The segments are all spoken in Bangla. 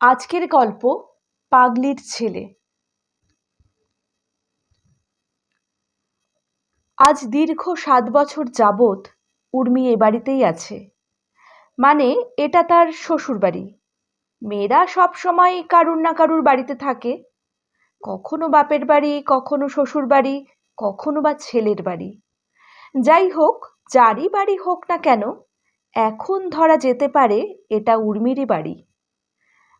আজকের গল্প পাগলির ছেলে। আজ দীর্ঘ সাত বছর যাবৎ উর্মি এ বাড়িতেই আছে। মানে এটা তার শ্বশুর বাড়ি মেয়েরা সব সময় কারুর না কারুর বাড়িতে থাকে। কখনো বাপের বাড়ি, কখনো শ্বশুর বাড়ি কখনো বা ছেলের বাড়ি। যাই হোক, যারই বাড়ি হোক না কেন, এখন ধরা যেতে পারে এটা উর্মিরই বাড়ি।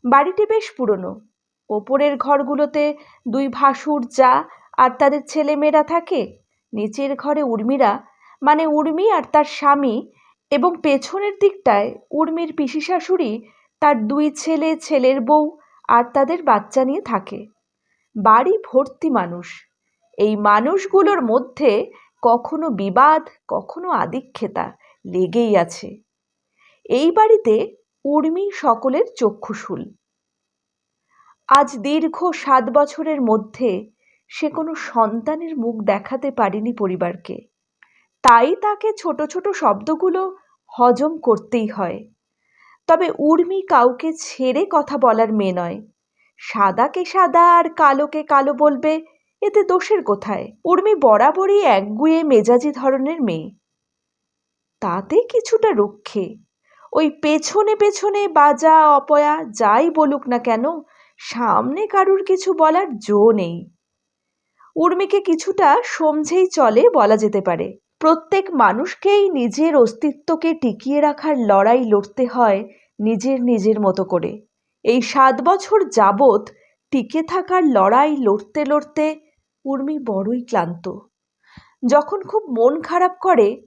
বাড়িটি বেশ পুরনো। ওপরের ঘরগুলোতে দুই ভাসুর যা আর তাদের ছেলেমেয়েরা থাকে, নিচের ঘরে উর্মিরা মানে উর্মি আর তার স্বামী, এবং পেছনের দিকটায় উর্মির পিসি শাশুড়ি তার দুই ছেলে, ছেলের বউ আর তাদের বাচ্চা নিয়ে থাকে। বাড়ি ভর্তি মানুষ। এই মানুষগুলোর মধ্যে কখনো বিবাদ, কখনো আদিক্ষেতা লেগেই আছে। এই বাড়িতে উর্মি সকলের চক্ষুশূল। আজ দীর্ঘ সাত বছরের মধ্যে সে কোনো সন্তানের মুখ দেখাতে পারেনি পরিবারকে। তাই তাকে ছোট ছোট শব্দগুলো হজম করতেই হয়। তবে উর্মি কাউকে ছেড়ে কথা বলার মেয়ে নয়। সাদাকে সাদা আর কালোকে কালো বলবে, এতে দোষের কোথায়? উর্মি বরাবরই একগুয়ে মেজাজি ধরনের মেয়ে। তাতে কিছুটা রক্ষে। ওই পেছনে পেছনে বাজা, অপয়া, যাই বলুক না কেন, সামনে কারুর কিছু বলার জো নেই। উর্মিকে কিছুটা সমঝেই চলে বলা যেতে পারে। প্রত্যেক মানুষকেই নিজের অস্তিত্বকে টিকিয়ে রাখার লড়াই লড়তে হয় নিজের নিজের মতো করে। এই সাত বছর যাবৎ টিকে থাকার লড়াই লড়তে লড়তে উর্মি বড়ই ক্লান্ত। যখন খুব মন খারাপ করে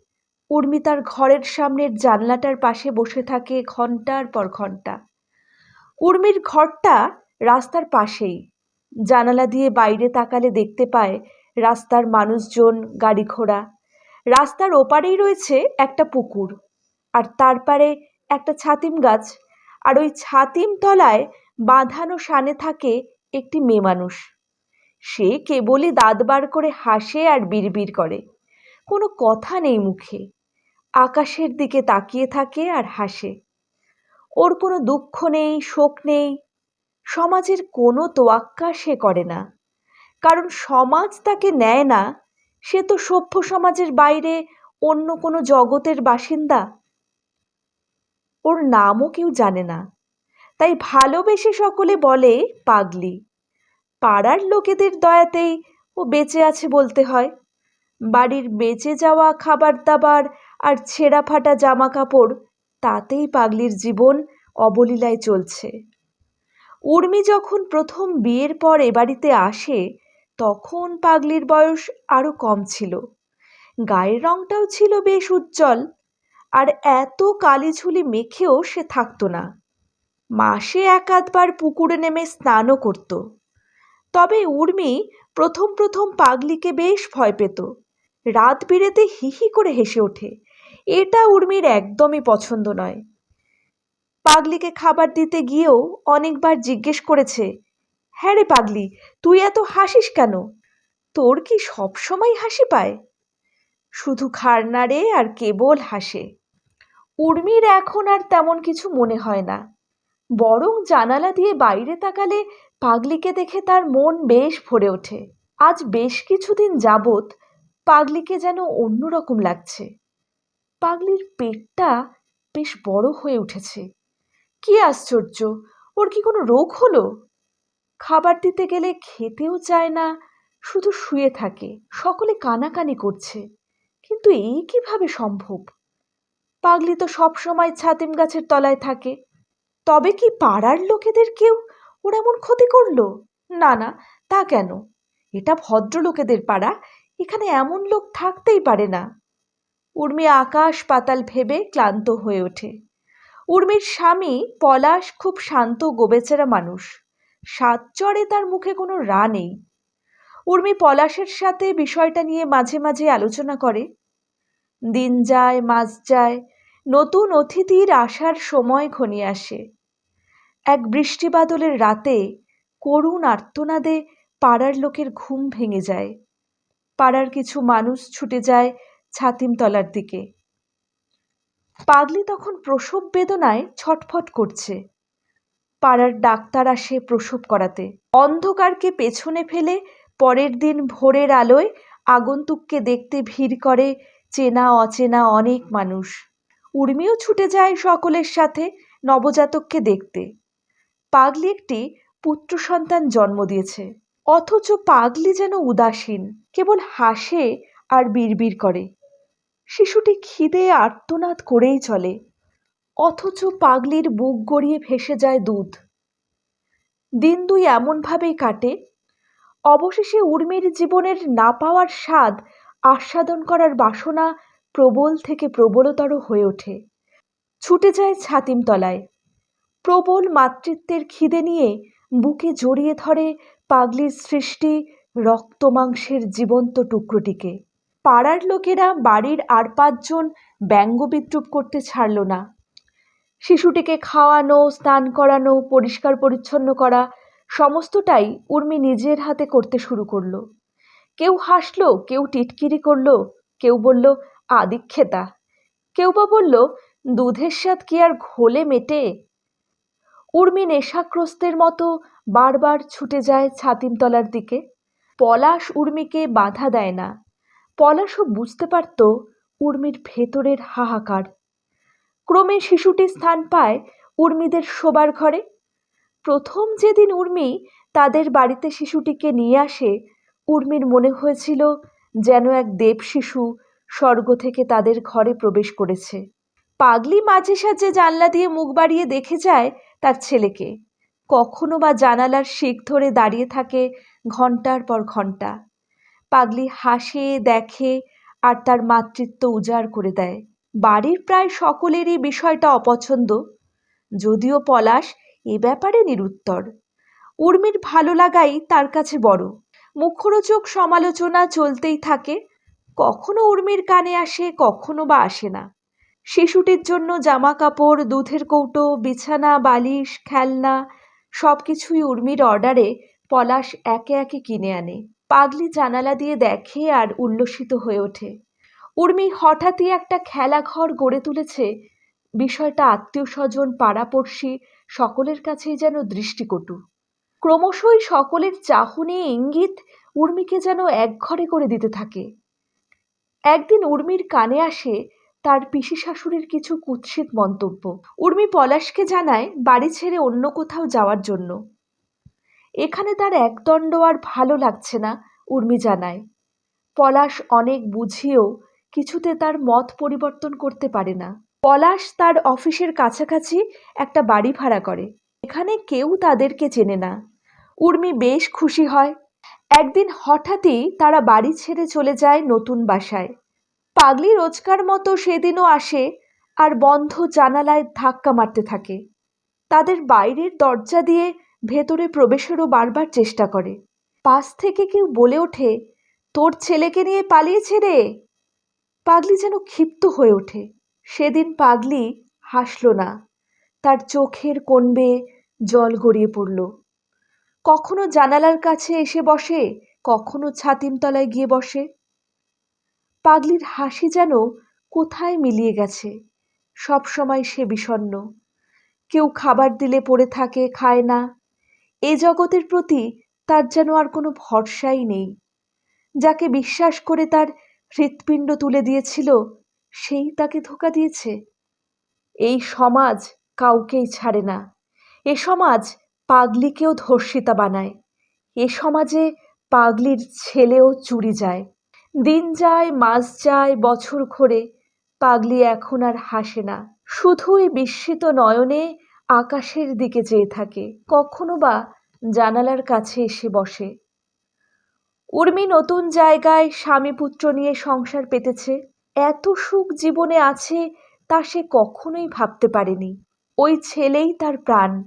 উর্মি তার ঘরের সামনের জানলাটার পাশে বসে থাকে ঘণ্টার পর ঘণ্টা উর্মির ঘরটা রাস্তার পাশেই। জানালা দিয়ে বাইরে তাকালে দেখতে পায় রাস্তার মানুষজন, গাড়ি ঘোড়া। রাস্তার ওপারেই রয়েছে একটা পুকুর আর তার পারে একটা ছাতিম গাছ আর ওই ছাতিম তলায় বাঁধানো সানে থাকে একটি মেয়ে মানুষ। সে কেবলই দাঁত বার করে হাসে আর বিড়বিড় করে। কোনো কথা নেই মুখে। আকাশের দিকে তাকিয়ে থাকে আর হাসে। ওর কোনো দুঃখ নেই, শোক নেই। সমাজের কোনো তোয়াক্কা সে করে না। কারণ সমাজ তাকে নেয় না, সে তো সভ্য সমাজের বাইরে অন্য কোনো জগতের বাসিন্দা। ওর নামও কেউ জানে না। তাই ভালোবেসে সকলে বলে পাগলি। পাড়ার লোকেদের দয়াতেই ও বেঁচে আছে বলতে হয়। বাড়ির বেঁচে যাওয়া খাবার দাবার আর ছেঁড়া ফাটা জামা কাপড় তাতেই পাগলির জীবন অবলীলায় চলছে। উর্মি যখন প্রথম বিয়ের পর এ বাড়িতে আসে, তখন পাগলির বয়স আরও কম ছিল। গায়ের রংটাও ছিল বেশ উজ্জ্বল, আর এত কালিঝুলি মেখেও সে থাকতো না। মাসে এক আধবার পুকুরে নেমে স্নানও করত। তবে উর্মি প্রথম প্রথম পাগলিকে বেশ ভয় পেত। রাত বিরেতে হিহি করে হেসে ওঠে। এটা উর্মির একদমই পছন্দ নয়। পাগলিকে খাবার দিতে গিয়েও অনেকবার জিজ্ঞেস করেছে হ্যাঁ রে পাগলি, তুই এত হাসিস কেন? তোর কি সবসময় হাসি পায়? শুধু খাড় নাড়ে আর কেবল হাসে। উর্মির এখন আর তেমন কিছু মনে হয় না। বরং জানালা দিয়ে বাইরে তাকালে পাগলিকে দেখে তার মন বেশ ভরে ওঠে। আজ বেশ কিছুদিন যাবৎ পাগলিকে যেন অন্যরকম লাগছে। পাগলির পেটটা বেশ বড় হয়ে উঠেছে। কি আশ্চর্য, ওর কি কোনো রোগ হলো? খাবার দিতে গেলে খেতেও চায় না, শুধু শুয়ে থাকে, সকলে কানাকানি করছে। কিন্তু এই কীভাবে সম্ভব? পাগলি তো সব সময় ছাতিম গাছের তলায় থাকে। তবে কি পাড়ার লোকেদের কেউ ওর এমন ক্ষতি করল? না না, তা কেন? এটা ভদ্রলোকেদের পাড়া, এখানে এমন লোক থাকতেই পারে না। উর্মি আকাশ পাতাল ভেবে ক্লান্ত হয়ে ওঠে। উর্মির স্বামী পলাশ খুব শান্ত গোবেচেরা মানুষ। সাত চড়ে তার মুখে কোনো রা নেই। উর্মি পলাশের সাথে বিষয়টা নিয়ে মাঝে মাঝে আলোচনা করে। দিন যায়, মাস যায়, নতুন অতিথির আসার সময় ঘনিয়ে আসে। এক বৃষ্টিবাদলের রাতে করুণ আর্তনাদে পাড়ার লোকের ঘুম ভেঙে যায়। পাড়ার কিছু মানুষ ছুটে যায় ছাতিমতলার দিকে। পাগলি তখন প্রসব বেদনায় ছটফট করছে। পাড়ার ডাক্তার আসে প্রসব করাতে। অন্ধকারকে পেছনে ফেলে পরের দিন ভোরের আলোয় আগন্তুককে দেখতে ভিড় করে চেনা অচেনা অনেক মানুষ। উর্মিও ছুটে যায় সকলের সাথে নবজাতককে দেখতে। পাগলি একটি পুত্র সন্তান জন্ম দিয়েছে। অথচ পাগলি যেন উদাসীন, কেবল হাসে আর বিড়বিড় করে। শিশুটি খিদে আর্তনাদ করেই চলে, অথচ পাগলির বুক গড়িয়ে ভেসে যায় দুধ। দিন দুই এমনভাবেই কাটে, অবশেষে উর্মির জীবনের না পাওয়ার স্বাদ আস্বাদন করার বাসনা প্রবল থেকে প্রবলতর হয়ে ওঠে। ছুটে যায় ছাতিমতলায়, প্রবল মাতৃত্বের খিদে নিয়ে বুকে জড়িয়ে ধরে পাগলির সৃষ্টি রক্তমাংসের জীবন্ত টুকরোটিকে। পাড়ার লোকেরা বাড়ির আর পাঁচজন ব্যঙ্গ বিদ্রুপ করতে ছাড়ল না। শিশুটিকে খাওয়ানো, স্নান করানো, পরিষ্কার পরিচ্ছন্ন করা, সমস্তটাই উর্মি নিজের হাতে করতে শুরু করল। কেউ হাসলো, কেউ টিটকিরি করল, কেউ বলল, আদিক্ষেতা। কেউ বা বলল, দুধের স্বাদ কি আর ঘোলে মেটে? উর্মি নেশাগ্রস্তের মতো বারবার ছুটে যায় ছাতিমতলার দিকে। পলাশ উর্মিকে বাধা দেয় না। পলাশও বুঝতে পারত উর্মির ভেতরের হাহাকার। ক্রমে শিশুটি স্থান পায় উর্মিদের শোবার ঘরে। প্রথম যেদিন উর্মি তাদের বাড়িতে শিশুটিকে নিয়ে আসে, উর্মির মনে হয়েছিল যেন এক দেব শিশু স্বর্গ থেকে তাদের ঘরে প্রবেশ করেছে। পাগলি মাঝে সাঝে জানলা দিয়ে মুখ বাড়িয়ে দেখে যায় তার ছেলেকে। কখনো বা জানালার শিক ধরে দাঁড়িয়ে থাকে ঘণ্টার পর ঘণ্টা। পাগলি হাসে, দেখে আর তার মাতৃত্ব উজাড় করে দেয়। বাড়ির প্রায় সকলেরই বিষয়টা অপছন্দ। যদিও পলাশ এ ব্যাপারে নিরুত্তর। উর্মির ভালো লাগাই তার কাছে বড়। মুখরোচক সমালোচনা চলতেই থাকে। কখনো উর্মির কানে আসে, কখনো বা আসে না। শিশুটির জন্য জামা কাপড় দুধের কৌটো, বিছানা, বালিশ, খেলনা সব কিছুই উর্মির অর্ডারে পলাশ একে একে কিনে আনে। পাগলি জানালা দিয়ে দেখে আর উল্লসিত হয়ে ওঠে। উর্মি হঠাৎই একটা খেলাঘর গড়ে তুলেছে। বিষয়টা আত্মীয় স্বজন পাড়াপড়শি সকলের কাছেই যেন দৃষ্টিকটু। ক্রমশই সকলের চাহনি, ইঙ্গিত উর্মিকে যেন একঘরে করে দিতে থাকে। একদিন উর্মির কানে আসে তার পিসি শাশুড়ির কিছু কুৎসিত মন্তব্য। উর্মি পলাশকে জানায়, বাড়ি ছেড়ে অন্য কোথাও যাওয়ার জন্য। এখানে তার একদণ্ড আর ভালো লাগছে না, উর্মি জানায়। পলাশ অনেক বুঝিয়েও কিছুতে তার মত পরিবর্তন করতে পারে না। পলাশ তার অফিসের কাছাকাছি একটা বাড়ি ভাড়া করে। এখানে কেউ তাদেরকে চেনে না। উর্মি বেশ খুশি হয়। একদিন হঠাৎই তারা বাড়ি ছেড়ে চলে যায় নতুন বাসায়। পাগলি রোজকার মতো সেদিনও আসে আর বন্ধ জানালায় ধাক্কা মারতে থাকে। তাদের বাইরের দরজা দিয়ে ভেতরে প্রবেশেরও বারবার চেষ্টা করে। পাশ থেকে কেউ বলে ওঠে, তোর ছেলেকে নিয়ে পালিয়েছে রে! পাগলি যেন ক্ষিপ্ত হয়ে ওঠে। সেদিন পাগলি হাসল না। তার চোখের কোণ বেয়ে জল গড়িয়ে পড়ল। কখনো জানালার কাছে এসে বসে, কখনো ছাতিমতলায় গিয়ে বসে। পাগলির হাসি যেন কোথায় মিলিয়ে গেছে সব সময় সে বিষণ্ন কেউ খাবার দিলে পড়ে থাকে, খায় না। এ জগতের প্রতি তার যেন আর কোনো ভরসাই নেই। যাকে বিশ্বাস করে তার হৃৎপিণ্ড তুলে দিয়েছিল, সেই তাকে ধোকা দিয়েছে। এই সমাজ কাউকেই ছাড়ে না। এ সমাজ পাগলিকেও ধর্ষিতা বানায়। এ সমাজে পাগলির ছেলেও চুরি যায়। দিন যায়, মাস যায়, বছর ঘোরে, পাগলি এখন আর হাসে না। শুধুই বিস্মিত নয়নে আকাশের দিকে চেয়ে থাকে। কখনো বা জানালার কাছে এসে বসে। উর্মি নতুন জায়গায় স্বামী পুত্র নিয়ে সংসার পেতেছে। এত সুখ জীবনে আছে তা সে কখনোই ভাবতে পারেনি। ওই ছেলেই তার প্রাণ,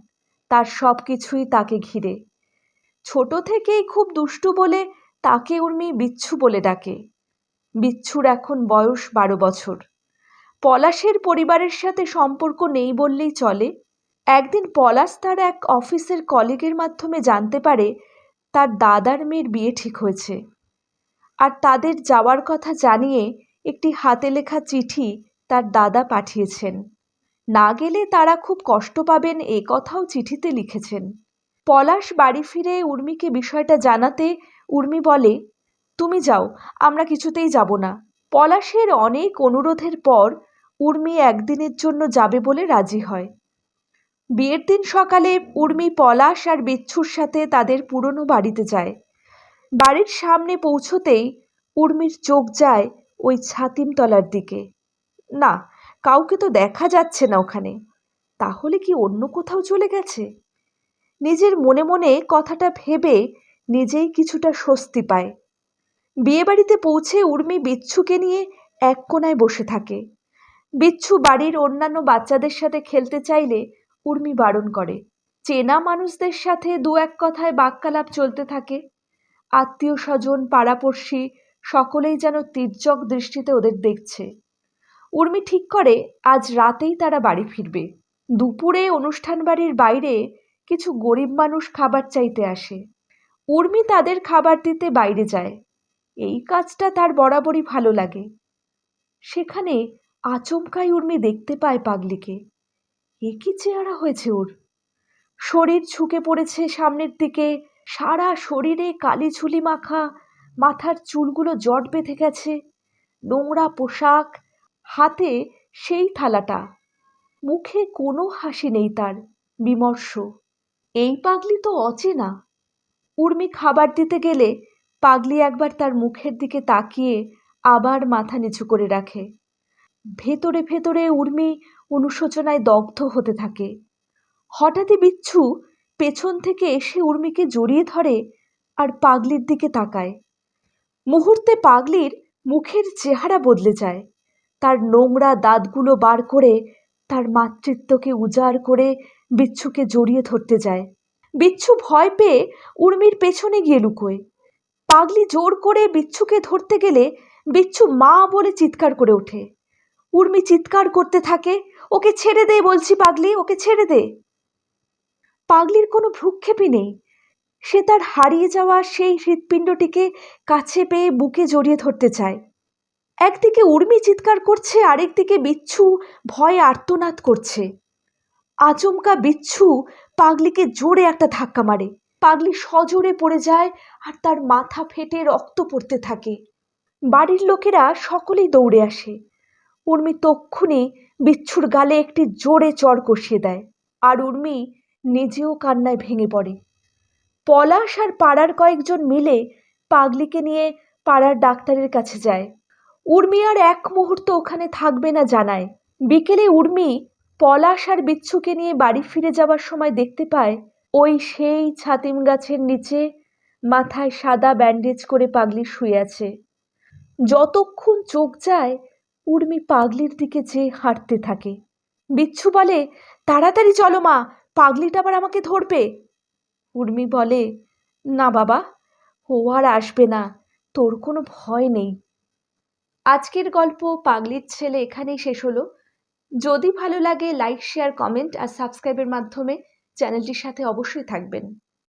তার সব কিছুই তাকে ঘিরে। ছোট থেকেই খুব দুষ্টু বলে তাকে উর্মি বিচ্ছু বলে ডাকে। বিচ্ছুর এখন বয়স বারো বছর। পলাশের পরিবারের সাথে সম্পর্ক নেই বললেই চলে। একদিন পলাশ তার এক অফিসের কলিগের মাধ্যমে জানতে পারে তার দাদার মেয়ের বিয়ে ঠিক হয়েছে। আর তাদের যাওয়ার কথা জানিয়ে একটি হাতে লেখা চিঠি তার দাদা পাঠিয়েছেন। না গেলে তারা খুব কষ্ট পাবেন এ কথাও চিঠিতে লিখেছেন। পলাশ বাড়ি ফিরে উর্মিকে বিষয়টা জানাতে উর্মি বলে, তুমি যাও, আমরা কিছুতেই যাব না। পলাশের অনেক অনুরোধের পর উর্মি একদিনের জন্য যাবে বলে রাজি হয়। বিয়ের দিন সকালে উর্মি পলাশ আর বিচ্ছুর সাথে তাদের পুরনো বাড়িতে যায়। বাড়ির সামনে পৌঁছতেই উর্মির চোখ যায় ওই ছাতিমতলার দিকে। না, কাউকে তো দেখা যাচ্ছে না ওখানে। তাহলে কি অন্য কোথাও চলে গেছে? নিজের মনে মনে কথাটা ভেবে নিজেই কিছুটা স্বস্তি পায়। বিয়েবাড়িতে পৌঁছে উর্মি বিচ্ছুকে নিয়ে এক কোনায় বসে থাকে। বিচ্ছু বাড়ির অন্যান্য বাচ্চাদের সাথে খেলতে চাইলে উর্মি বারণ করে। চেনা মানুষদের সাথে দু এক কথায় বাক্যালাপ চলতে থাকে। আত্মীয় স্বজন, পাড়াপড়শি সকলেই যেন তির্যক দৃষ্টিতে ওদের দেখছে। উর্মি ঠিক করে, আজ রাতেই তারা বাড়ি ফিরবে। দুপুরে অনুষ্ঠান বাড়ির বাইরে কিছু গরিব মানুষ খাবার চাইতে আসে। উর্মি তাদের খাবার দিতে বাইরে যায়। এই কাজটা তার বরাবরই ভালো লাগে। সেখানে আচমকাই উর্মি দেখতে পায় পাগলিকে। এ কি চেহারা হয়েছে ওর? শরীর ঝুঁকে পড়েছে সামনের দিকে, সারা শরীরে কালি ঝুলি মাখা, মাথার চুলগুলো জট বেঁধে গেছে, নোংরা পোশাক, হাতে সেই থালাটা। মুখে কোনো হাসি নেই তার, বিমর্ষ। এই পাগলি তো অচেনা। উর্মি খাবার দিতে গেলে পাগলি একবার তার মুখের দিকে তাকিয়ে আবার মাথা নিচু করে রাখে। ভেতরে ভেতরে উর্মি অনুশোচনায় দগ্ধ হতে থাকে। হঠাৎই বিচ্ছু পেছন থেকে এসে উর্মিকে জড়িয়ে ধরে আর পাগলির দিকে তাকায়। মুহূর্তে পাগলির মুখের চেহারা বদলে যায়। তার নোংরা দাঁতগুলো বার করে তার মাতৃত্বকে উজাড় করে বিচ্ছুকে জড়িয়ে ধরতে যায়। বিচ্ছু ভয় পেয়ে উর্মির পেছনে গিয়ে লুকোয়। পাগলি জোর করে বিচ্ছুকে ধরতে গেলে বিচ্ছু মা বলে চিৎকার করে ওঠে। উর্মি চিৎকার করতে থাকে ওকে ছেড়ে দে বলছি পাগলি, ওকে ছেড়ে দে। পাগলির কোনো ভ্রুক্ষেপই নেই। সে তার হারিয়ে যাওয়া সেই হৃৎপিণ্ডটিকে কাছে পেয়ে বুকে জড়িয়ে ধরতে চায়। একদিকে উর্মি চিৎকার করছে, আরেকদিকে বিচ্ছু ভয়ে আর্তনাদ করছে। আচমকা বিচ্ছু পাগলিকে জোরে একটা ধাক্কা মারে। পাগলি সজোরে পড়ে যায় আর তার মাথা ফেটে রক্ত পড়তে থাকে। বাড়ির লোকেরা সকলেই দৌড়ে আসে। উর্মি তক্ষুনি বিচ্ছুর গালে একটি জোরে চড় কষিয়ে দেয়, আর উর্মি নিজেও কান্নায় ভেঙে পড়ে। পলাশ আর পাড়ার কয়েকজন মিলে পাগলিকে নিয়ে পাড়ার ডাক্তারের কাছে যায়। উর্মি আর এক মুহূর্ত ওখানে থাকবে না জানায়। বিকেলে উর্মি পলাশ আর বিচ্ছুকে নিয়ে বাড়ি ফিরে যাওয়ার সময় দেখতে পায়, ওই সেই ছাতিম গাছের নিচে মাথায় সাদা ব্যান্ডেজ করে পাগলি শুয়ে আছে। যতক্ষণ চোখ যায় উর্মি পাগলির দিকে চেয়ে হাঁটতে থাকে। বিচ্ছু বলে, তাড়াতাড়ি চলো মা, পাগলিটা আবার আমাকে ধরবে। উর্মি বলে, না বাবা, ও আর আসবে না, তোর কোনো ভয় নেই। আজকের গল্প পাগলির ছেলে এখানেই শেষ হলো। যদি ভালো লাগে লাইক শেয়ার কমেন্ট আর সাবস্ক্রাইবের মাধ্যমে চ্যানেলটির সাথে অবশ্যই থাকবেন।